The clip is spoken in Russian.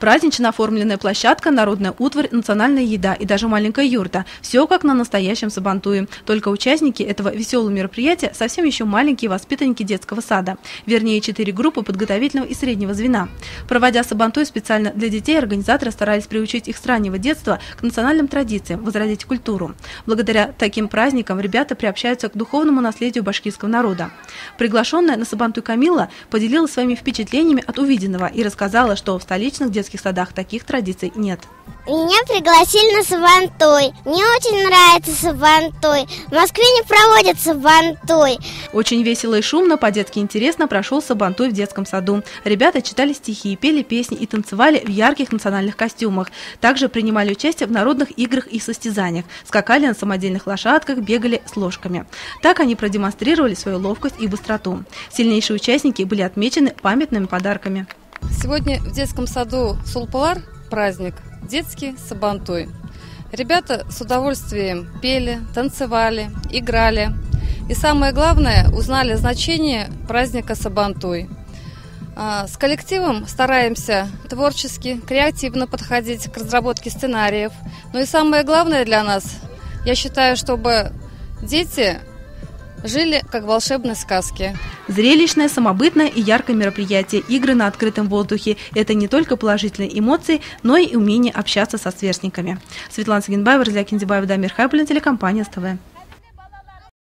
Празднично оформленная площадка, народная утварь, национальная еда и даже маленькая юрта. Все как на настоящем Сабантуе. Только участники этого веселого мероприятия совсем еще маленькие воспитанники детского сада. Вернее, четыре группы подготовительного и среднего звена. Проводя Сабантуй специально для детей, организаторы старались приучить их с раннего детства к национальным традициям, возродить культуру. Благодаря таким праздникам ребята приобщаются к духовному наследию башкирского народа. Приглашенная на Сабантуй Камила поделилась своими впечатлениями от увиденного и рассказала, что в столичных детских садах таких традиций нет. Меня пригласили на Сабантуй. Мне очень нравится Сабантуй. В Москве не проводят Сабантуй. Очень весело и шумно, по-детски интересно прошел Сабантуй в детском саду. Ребята читали стихи, пели песни и танцевали в ярких национальных костюмах. Также принимали участие в народных играх и состязаниях. Скакали на самодельных лошадках, бегали с ложками. Так они продемонстрировали свою ловкость и быстроту. Сильнейшие участники были отмечены памятными подарками. Сегодня в детском саду Сулпалар праздник детский Сабантуй. Ребята с удовольствием пели, танцевали, играли. И самое главное, узнали значение праздника Сабантуй. А, с коллективом стараемся творчески, креативно подходить к разработке сценариев. Но и самое главное для нас, я считаю, чтобы дети жили как в волшебной сказке. Зрелищное, самобытное и яркое мероприятие, игры на открытом воздухе – это не только положительные эмоции, но и умение общаться со сверстниками. Светлана Сагенбаева, Разля Кинзебаева, Дамир Хайбулин, телекомпания СТВ.